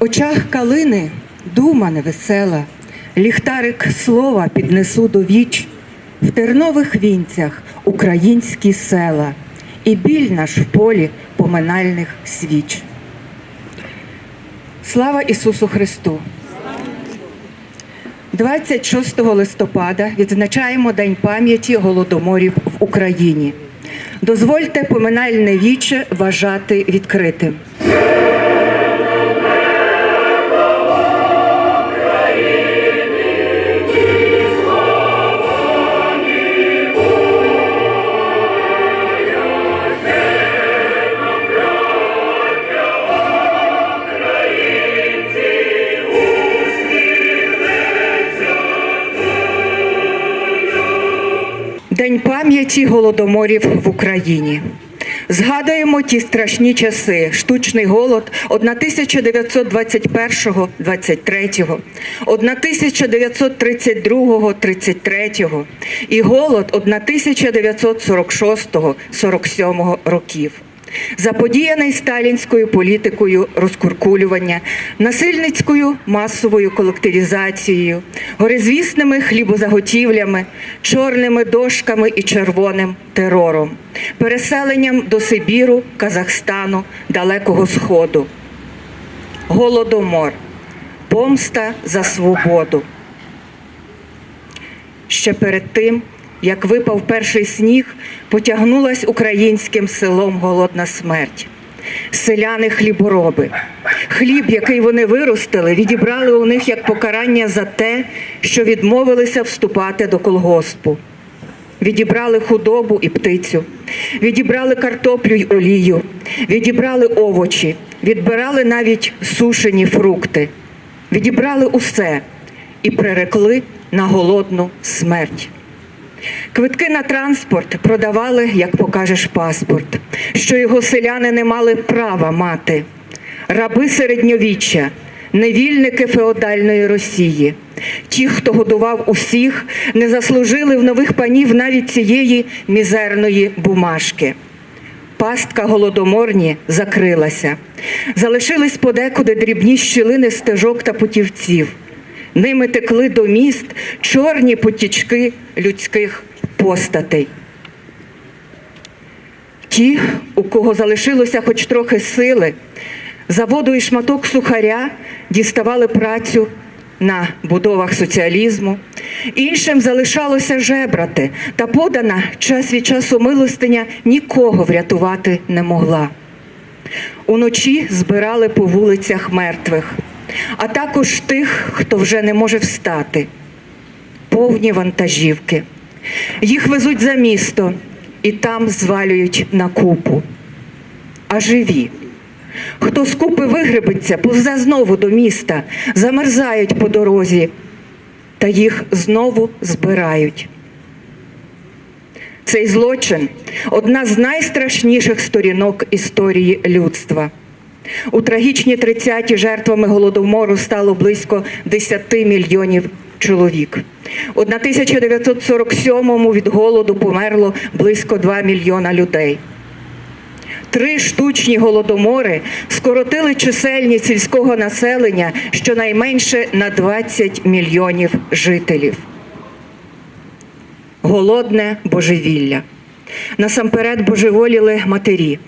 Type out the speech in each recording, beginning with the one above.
очах калини дума невесела, ліхтарик слова піднесу до віч, в тернових вінцях українські села, і біль наш в полі поминальних свіч. Слава Ісусу Христу! 26 листопада відзначаємо День пам'яті голодоморів в Україні. Дозвольте поминальне віче вважати відкритим. День пам'яті голодоморів в Україні. Згадуємо ті страшні часи: штучний голод 1921-23, 1932-33 і голод 1946-47 років. Заподіяний сталінською політикою розкуркулювання, насильницькою масовою колективізацією, горизвісними хлібозаготівлями, чорними дошками і червоним терором, переселенням до Сибіру, Казахстану, Далекого Сходу, голодомор, помста за свободу. Ще перед тим, як випав перший сніг, потягнулась українським селом голодна смерть. Селяни хлібороби. Хліб, який вони виростили, відібрали у них як покарання за те, що відмовилися вступати до колгоспу. Відібрали худобу і птицю, відібрали картоплю й олію, відібрали овочі, відбирали навіть сушені фрукти, відібрали усе і прирекли на голодну смерть. Квитки на транспорт продавали, як покажеш паспорт, що його селяни не мали права мати. Раби середньовіччя, невільники феодальної Росії. Ті, хто годував усіх, не заслужили в нових панів навіть цієї мізерної бумажки. Пастка голодоморні закрилася. Залишились подекуди дрібні щілини стежок та путівців. Ними текли до міст чорні потічки людських постатей. Ті, у кого залишилося хоч трохи сили, за воду і шматок сухаря діставали працю на будовах соціалізму. Іншим залишалося жебрати, та подана час від часу милостиня нікого врятувати не могла. Уночі збирали по вулицях мертвих, а також тих, хто вже не може встати. Повні вантажівки. Їх везуть за місто і там звалюють на купу. А живі. Хто з купи вигребеться, повзе знову до міста, замерзають по дорозі, та їх знову збирають. Цей злочин одна з найстрашніших сторінок історії людства. У трагічні 30-ті жертвами голодомору стало близько 10 мільйонів чоловік. У 1947-му від голоду померло близько 2 мільйона людей. Три штучні голодомори скоротили чисельність сільського населення щонайменше на 20 мільйонів жителів. Голодне божевілля. Насамперед божеволіли матері,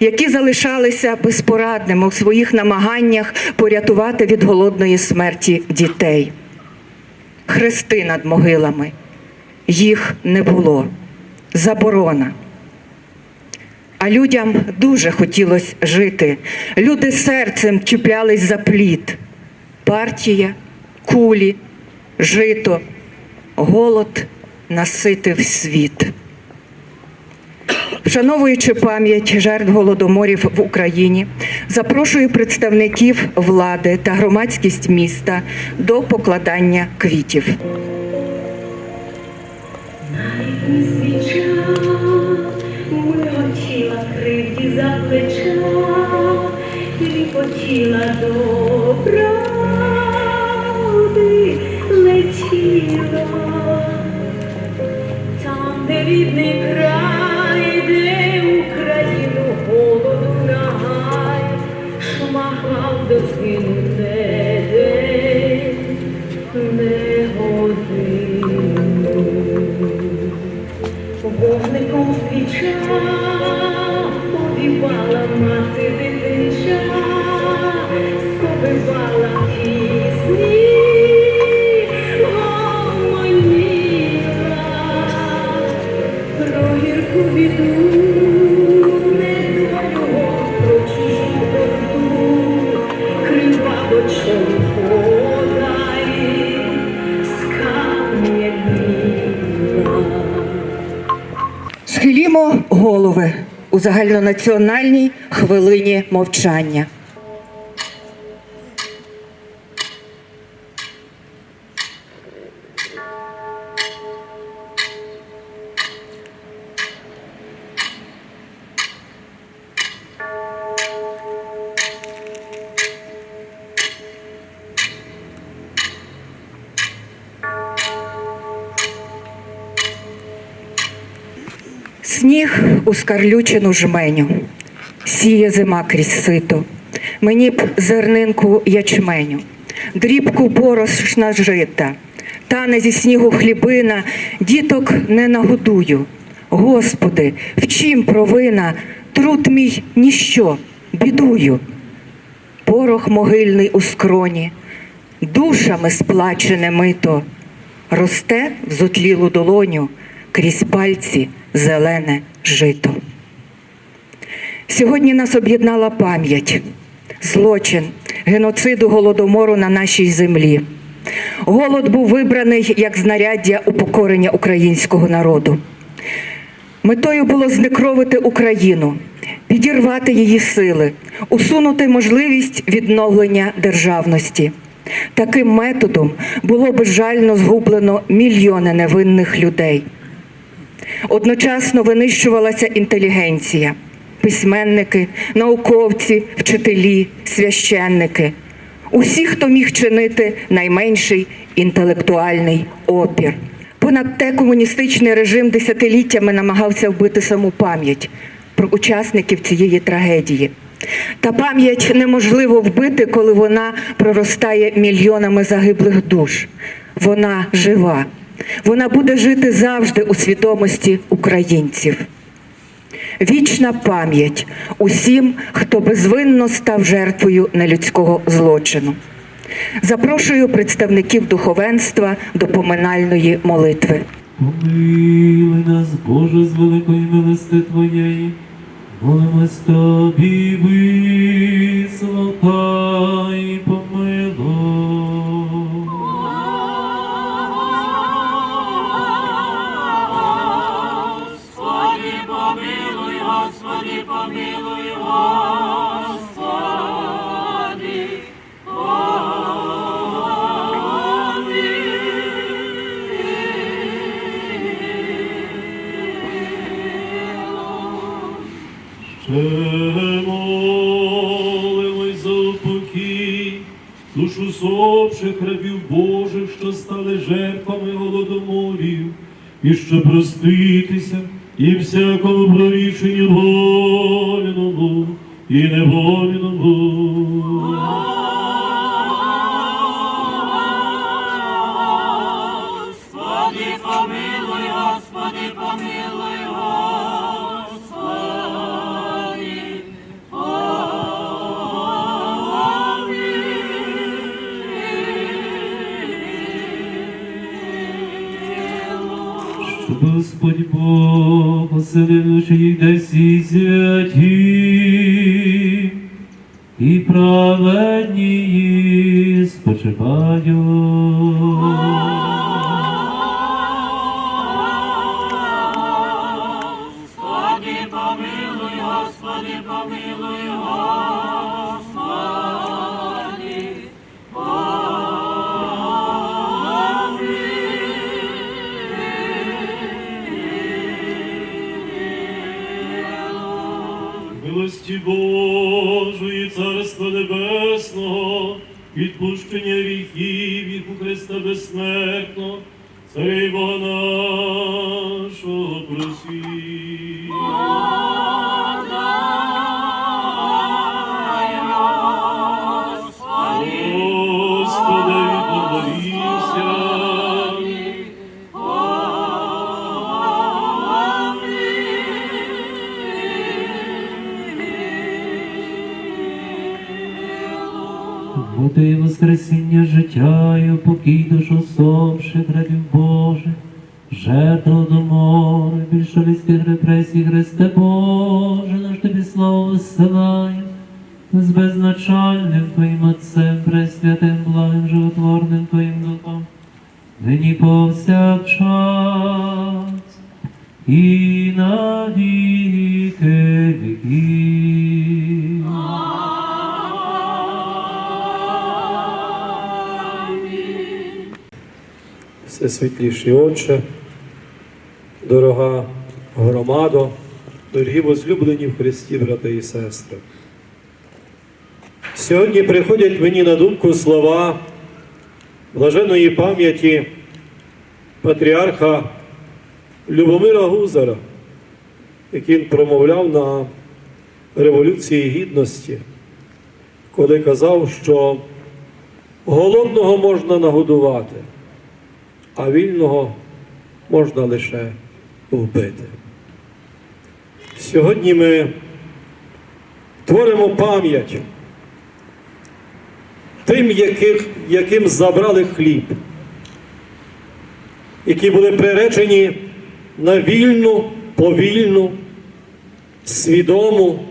які залишалися безпорадними у своїх намаганнях порятувати від голодної смерті дітей. Хрести над могилами. Їх не було. Заборона. А людям дуже хотілося жити. Люди серцем чіплялись за плід. Партія, кулі, жито, голод наситив світ. Вшановуючи пам'ять жертв голодоморів в Україні, запрошую представників влади та громадськість міста до покладання квітів. Миготіла кривді за плеча, Тріпотіла до правди летіла. Там, де рідний 绝 у загальнонаціональній хвилині мовчання. У скарлючену жменю, сіє зима крізь сито. Мені б зернинку ячменю, дрібку борошна жита, тане зі снігу хлібина, діток не нагодую. Господи, в чим провина, труд мій ніщо, бідую. Порох могильний у скроні, душами сплачене мито, росте в зотлілу долоню. Крізь пальці зелене жито. Сьогодні нас об'єднала пам'ять, злочин, геноциду голодомору на нашій землі. Голод був вибраний як знаряддя упокорення українського народу. Метою було знекровити Україну, підірвати її сили, усунути можливість відновлення державності. Таким методом було безжально згублено мільйони невинних людей. Одночасно винищувалася інтелігенція, письменники, науковці, вчителі, священники, усі, хто міг чинити найменший інтелектуальний опір. Понад те комуністичний режим десятиліттями намагався вбити саму пам'ять про учасників цієї трагедії. Та пам'ять неможливо вбити, коли вона проростає мільйонами загиблих душ. Вона жива. Вона буде жити завжди у свідомості українців. Вічна пам'ять усім, хто безвинно став жертвою нелюдського злочину. Запрошую представників духовенства до поминальної молитви. Помили нас, Боже, з великої милости Твоєї, молимось Тобі, вислухай, помилуй. Молимось за упокій, душу сопших рабів Божих, що стали жертвами голодоморів, і що проститися і всякому прорішенню вольному і невольному. Господи, помилуй, Господи, помилуй, Бог да їх десь і святі, і праведні спочивають. Господи, помилуй, Господи, помилуй, Господи, Милості Божої, Царства Небесного, відпущення гріхів і Христа безсмертно, Царя Бога славу з безначальним Твоїм Отцем, пресвятим, благим, животворним Твоїм Духом, нині повсякчас і на віки віків. Всесвітліший Отче, дорога громадо, дорогі возлюблені в Христі, брати і сестри. Сьогодні приходять мені на думку слова блаженої пам'яті патріарха Любомира Гузара, який він промовляв на Революції Гідності, коли казав, що голодного можна нагодувати а вільного можна лише вбити. Сьогодні ми творимо пам'ять тим, яких, яким забрали хліб, які були приречені на вільну, повільну, свідому,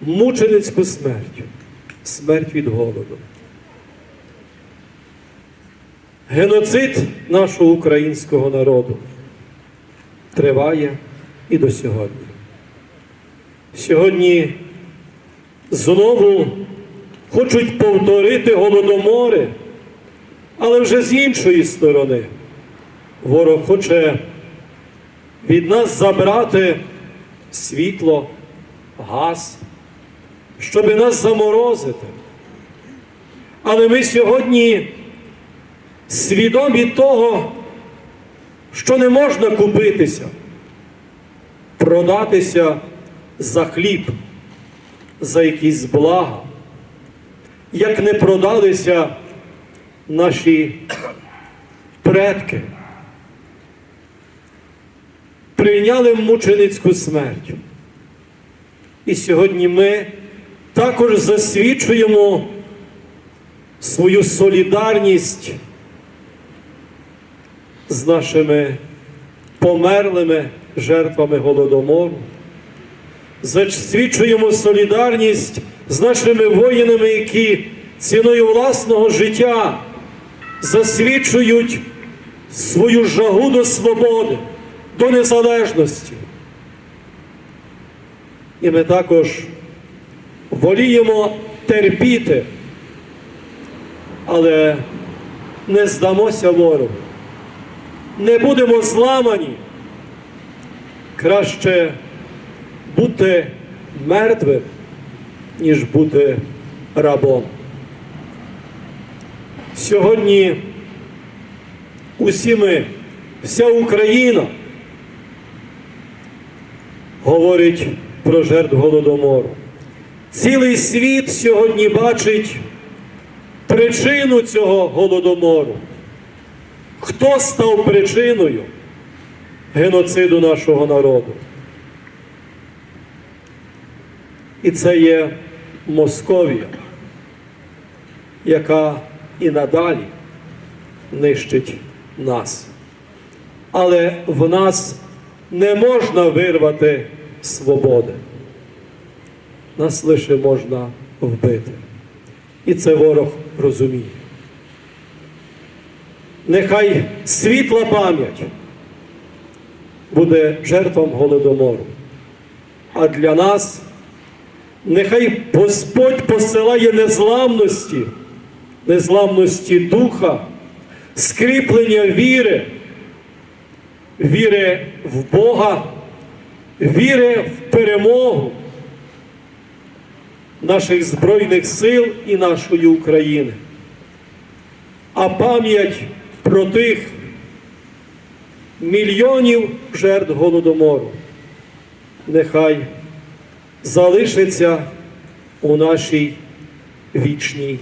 мученицьку смерть, смерть від голоду. Геноцид нашого українського народу триває і до сьогодні. Сьогодні знову хочуть повторити голодомори, але вже з іншої сторони. Ворог хоче від нас забрати світло, газ, щоб нас заморозити. Але ми сьогодні свідомі того, що не можна купитися, продатися за хліб, за якісь блага, як не продалися наші предки, прийняли мученицьку смерть. І сьогодні ми також засвідчуємо свою солідарність з нашими померлими жертвами голодомору. Засвідчуємо солідарність з нашими воїнами, які ціною власного життя засвідчують свою жагу до свободи, до незалежності. І ми також воліємо терпіти, але не здамося ворогу не будемо зламані. Краще бути мертвим, ніж бути рабом. Сьогодні усі ми, вся Україна говорить про жертв голодомору. Цілий світ сьогодні бачить причину цього голодомору. Хто став причиною геноциду нашого народу? І це є Московія, яка і надалі нищить нас. Але в нас не можна вирвати свободи. Нас лише можна вбити. І це ворог розуміє нехай світла пам'ять буде жертвам голодомору. А для нас нехай Господь посилає незламності, незламності духа, скріплення віри, віри в Бога, віри в перемогу наших Збройних сил і нашої України. А пам'ять про тих мільйонів жертв голодомору. Нехай залишиться у нашій вічній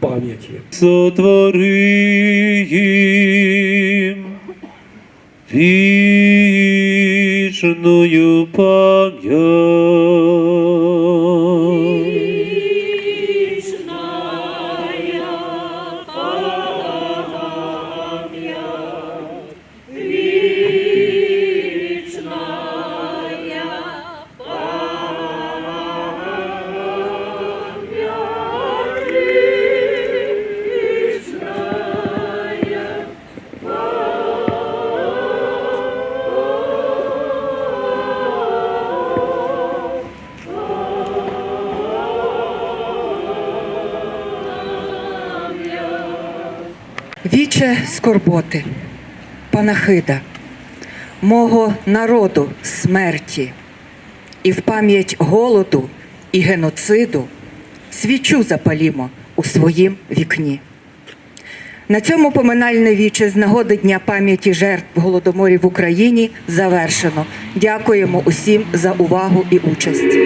пам'яті. Сотвори їм вічною пам'ять. Віче скорботи, панахида, мого народу смерті, і в пам'ять голоду і геноциду свічу запалімо у своїм вікні. На цьому поминальне віче з нагоди Дня пам'яті жертв голодоморів в Україні завершено. Дякуємо усім за увагу і участь.